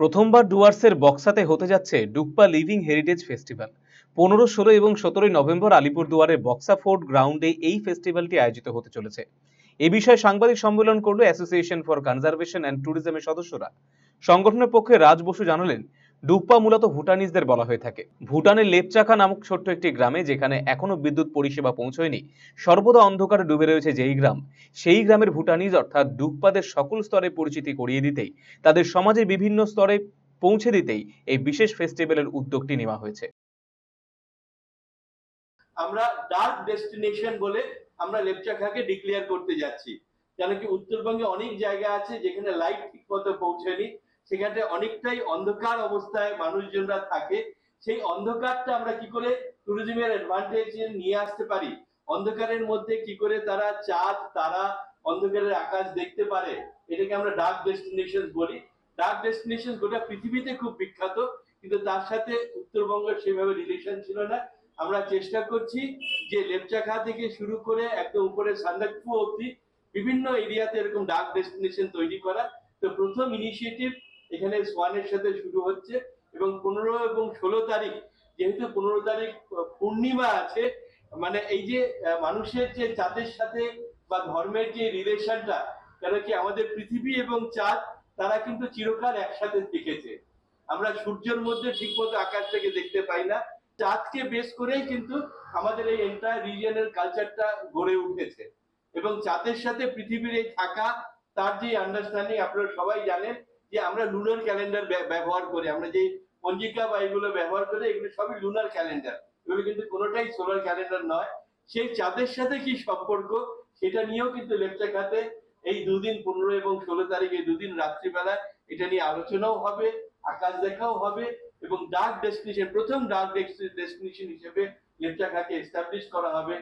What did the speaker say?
প্রথমবার ডুয়ার্সের বক্সাতে হতে যাচ্ছে ডুকপা লিভিং হেরিটেজ ফেস্টিভ্যাল। পনেরো, ষোলো এবং সতেরোই নভেম্বর আলিপুরদুয়ারের বক্সা ফোর্ট গ্রাউন্ডে এই ফেস্টিভ্যালটি আয়োজিত হতে চলেছে। এ বিষয়ে সাংবাদিক সম্মেলন করল অ্যাসোসিয়েশন ফর কনজারভেশন অ্যান্ড ট্যুরিজমের সদস্যরা। সংগঠনের পক্ষে রাজ বসু জানালেন ডুপ্পা মূলত ভুটানিজদের বলা হয়ে থাকে। ভুটানের লেপচাখা নামক ছোট্ট একটি গ্রামে, যেখানে এখনও বিদ্যুৎ পরিষেবা পৌঁছয়নি, সর্বদা অন্ধকারে ডুবে রয়েছে যেই গ্রাম। সেই গ্রামের ভুটানিজ অর্থাৎ ডুপ্পাদের সকল স্তরে পরিচিতি করিয়ে দিতেই, তাদের সমাজের বিভিন্ন স্তরে পৌঁছে দিতেই এই বিশেষ ফেস্টিভ্যালের উদ্যোগটি নেওয়া হয়েছে। আমরা ডার্ক ডেস্টিনেশন বলে আমরা লেপচাখাকে ডিক্লেয়ার করতে যাচ্ছি। কেন কি উত্তরবঙ্গে অনেক জায়গা আছে যেখানে লাইট ঠিক মতো পৌঁছায়নি সেখানে অনেকটাই অন্ধকার অবস্থায় মানুষজনরা থাকে। সেই অন্ধকারটা আমরা কি করে ট্যুরিজমের অ্যাডভান্টেজ নিয়ে আসতে পারি? অন্ধকারের মধ্যে কি করে তারা চাঁদ, তারা অন্ধকারের আকাশ দেখতে পারে? এটাকে আমরা ডার্ক ডেস্টিনেশন বলি। ডার্ক ডেস্টিনেশন গোটা পৃথিবীতে খুব বিখ্যাত, কিন্তু তার সাথে উত্তরবঙ্গের সেভাবে রিলেশন ছিল না। আমরা চেষ্টা করছি যে লেপচাখা থেকে শুরু করে একদম উপরে সান্দাকফু অবধি বিভিন্ন এরিয়াতে এরকম ডার্ক ডেস্টিনেশন তৈরি করা। তো প্রথম ইনিশিয়েটিভ এখানে সোয়ানের সাথে শুরু হচ্ছে এবং পনেরো এবং ষোলো তারিখ, যেহেতু পনেরো তারিখ পূর্ণিমা আছে মানে এই যে মানুষের যে চাঁদের সাথে বা ধর্মের যে রিলেশনটা কেন কি আমাদের পৃথিবী এবং চাঁদ, তারা কিন্তু চিরকাল একসাথে থেকেছে আমরা সূর্যের মধ্যে ঠিকমতো আকাশটাকে দেখতে পাই না, চাঁদকে বেস করেই কিন্তু আমাদের এই এন্টায়ার রিজিয়নের কালচারটা গড়ে উঠেছে। এবং চাঁদের সাথে পৃথিবীর এই থাকা, তার যে আন্ডারস্ট্যান্ডিং আপনারা সবাই জানেন যে আমরা লুনার ক্যালেন্ডার ব্যবহার করি, আমরা যে পঞ্জিকা বা এগুলো ব্যবহার করি, এগুলো সবই লুনার ক্যালেন্ডার এগুলো কিন্তু কোনোটাই সোলার ক্যালেন্ডার নয়। সেই চাঁদের সাথে কি সম্পর্ক? সেটা নিয়েও কিন্তু লেপচা খাতে এই দুদিন পনেরো এবং ষোলো তারিখ, এই দুদিন রাত্রিবেলা এটা নিয়ে আলোচনাও হবে, আকাশ দেখাও হবে এবং ডার্ক ডেস্টিনেশন প্রথম ডার্ক ডেস্টিনেশন হিসেবে লেপচা খাতে এস্টাবলিশ করা হবে।